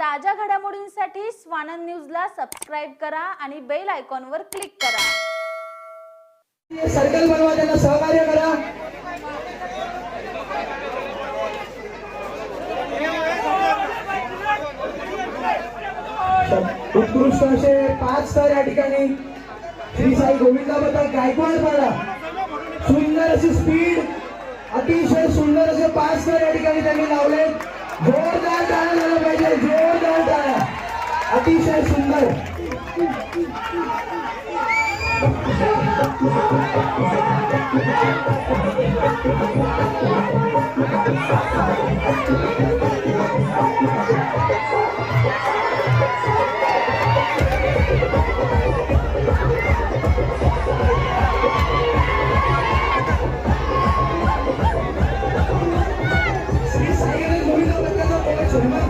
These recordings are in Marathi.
ताज्या घडामोडींसाठी स्वानंद न्यूजला सबस्क्राईब करा आणि बेल आयकॉनवर क्लिक करा. सर्कल बनवा त्यांना सहकार्य करा. उत्कृष्ट असे पाच स्तर या ठिकाणी श्री साई गोविंदाबद्दल गायकवाड पाडा. सुंदर अशी स्पीड अतिशय सुंदर असे पाच स्तर या ठिकाणी त्यांनी लावले. जोरदार टाळ्या झालं पाहिजे. जोरदार अतिशय सुंदर श्री साई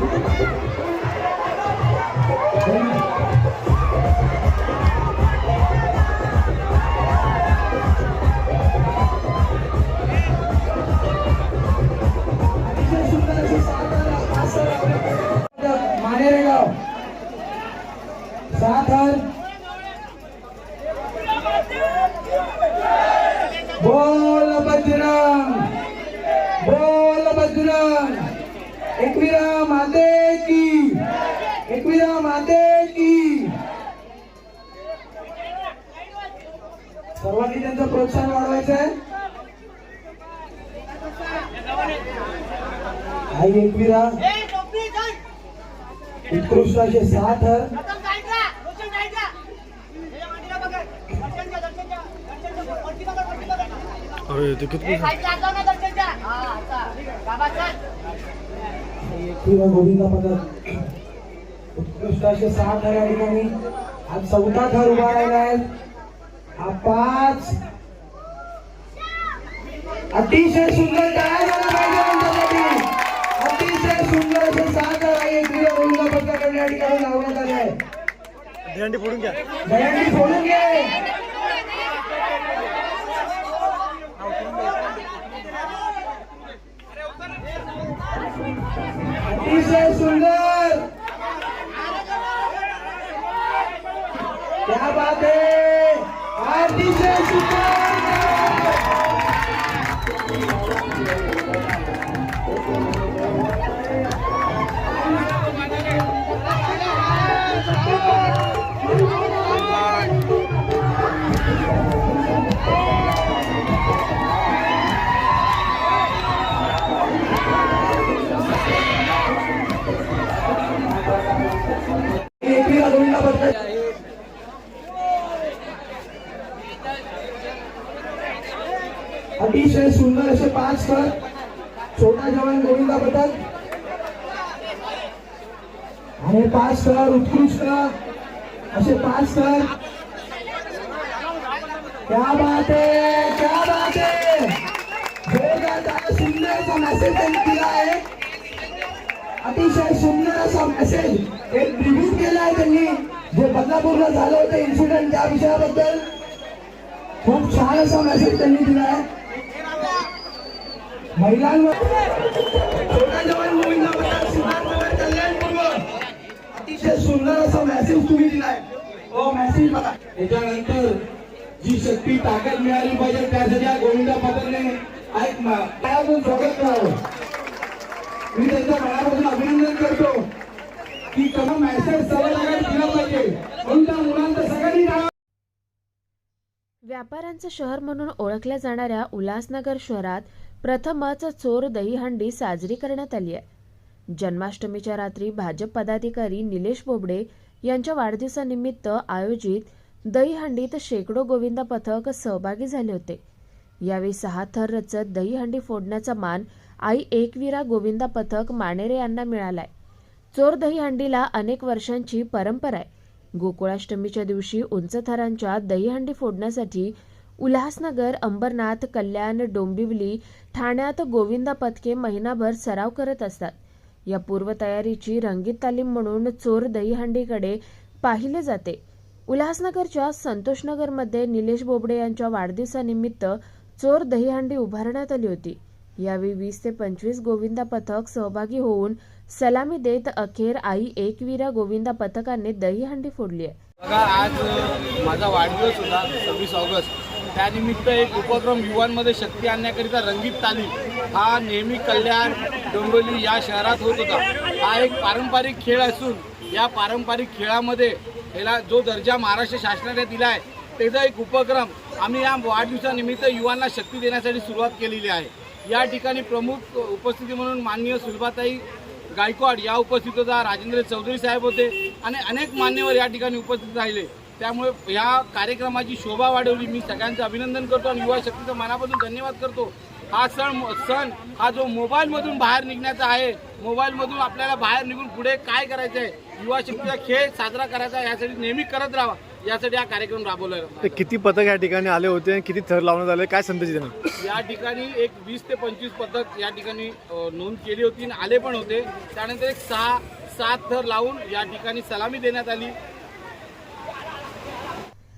त्यांचं प्रोत्साहन वाढवायचं आहे आई एकविरा उत्कृष्ट असे सात हर. अरे ते किती एकविरा गोविंदा पदक. उत्कृष्ट असे सात हर या ठिकाणी हा चौथा थर उभा राहिला आहे हा पाच. अतिशय सुंदर अतिशय सुंदर असे सात आहे या ठिकाणी लावण्यात आले फोडून घ्या. फोडून अतिशय सुंदर. क्या बात है. अतिशय सुंदर. अतिशय सुंदर असे पाच कर छोटा जवान गोविंदाबद्दल आणि पाच कर उत्कृष्ट असे पाच कर क्या बात आहे क्या बात आहे सुंदर असा मेसेज त्यांनी दिला आहे. अतिशय सुंदर असा मेसेज एक ट्रिब्यूट केला आहे त्यांनी. जे बदलापूरला झालं होतं इन्सिडेंट त्या विषयाबद्दल. खूप छान असा मेसेज त्यांनी दिला आहे. महिलांवर छोटा जवान गोविंदाबद्दल सिद्धार्थनगर कल्याणपूर्व अतिशय सुंदर असा मेसेज तुम्ही दिलाय. हो मेसेज बघा. त्याच्यानंतर जी शक्ती ताकद मिळाली पाहिजे त्यासाठी या गोविंदा पाटलने पायातून स्वागत करावं. मी त्यांचं मनापासून अभिनंदन करतो की कसा मेसेज सगळ्या दिला पाहिजे. म्हणून त्या मुलांचं सगळ्यांनी व्यापाऱ्यांचं शहर म्हणून ओळखल्या जाणाऱ्या उल्हासनगर शहरात प्रथमच चोर दहीहंडी साजरी करण्यात आली आहे. जन्माष्टमीच्या रात्री भाजप पदाधिकारी निलेश बोबडे यांच्या वाढदिवसानिमित्त आयोजित दहीहंडीत शेकडो गोविंदा पथक सहभागी झाले होते. यावेळी सहा थर रचत दहीहंडी फोडण्याचा मान आई एकवीरा गोविंदा पथक मानेरे यांना मिळालाय. चोर दहीहंडीला अनेक वर्षांची परंपरा आहे. गोकुळाष्टमीच्या दिवशी उंच थरांच्या दहीहंडी फोडण्यासाठी उल्हासनगर अंबरनाथ कल्याण डोंबिवली ठाण्यात गोविंदा पथके महिनाभर सराव करत असतात. या पूर्वतयारीची रंगीत तालीम म्हणून चोर दहीहंडीकडे पाहिले जाते. उल्हासनगरच्या संतोषनगरमध्ये निलेश बोबडे यांच्या वाढदिवसानिमित्त चोर दहीहंडी उभारण्यात आली होती. यावेळी वीस ते पंचवीस गोविंदा पथक सहभागी होऊन सलामी देत अखेर आई एकवीरा गोविंदा पथकाने दहीहंडी फोडली आहे. बघा आज माझा वाढदिवस होता सव्वीस ऑगस्ट. त्यानिमित्त एक उपक्रम युवांमध्ये शक्ती आणण्याकरिता रंगीत तालीम हा नेहमी कल्याण डोंबिवली या शहरात होत होता. हा एक पारंपरिक खेळ असून या पारंपरिक खेळामध्ये याला जो दर्जा महाराष्ट्र शासनाने दिला आहे त्याचा एक उपक्रम आम्ही या वाढदिवसानिमित्त युवांना शक्ती देण्यासाठी सुरुवात केलेली आहे. या ठिकाणी प्रमुख उपस्थिती म्हणून माननीय सुलभाताई गायकवाड या उपस्थित होता राजेंद्र चौधरी साहेब होते आणि अनेक मान्यवर या ठिकाणी उपस्थित राहिले. त्यामुळे या कार्यक्रमाची शोभा वाढवली. मी सगळ्यांचं अभिनंदन करतो आणि युवा शक्तीचं मनापासून धन्यवाद करतो. हा सण सण हा जो मोबाईलमधून बाहेर निघण्याचा आहे मोबाईलमधून आपल्याला बाहेर निघून पुढे काय करायचं आहे युवा शक्तीचा खेळ साजरा करायचा आहे यासाठी नेहमी करत राहा यासाठी हा कार्यक्रम राबवला. ते किती पथक या ठिकाणी आले होते आणि किती थर लावण्यात आले? काय संदेश देणार? या ठिकाणी एक वीस ते पंचवीस पथक या ठिकाणी अ, नोंद केली होती आणि आले पण होते. त्यानंतर एक सहा सात थर लावून या ठिकाणी सलामी देण्यात आली.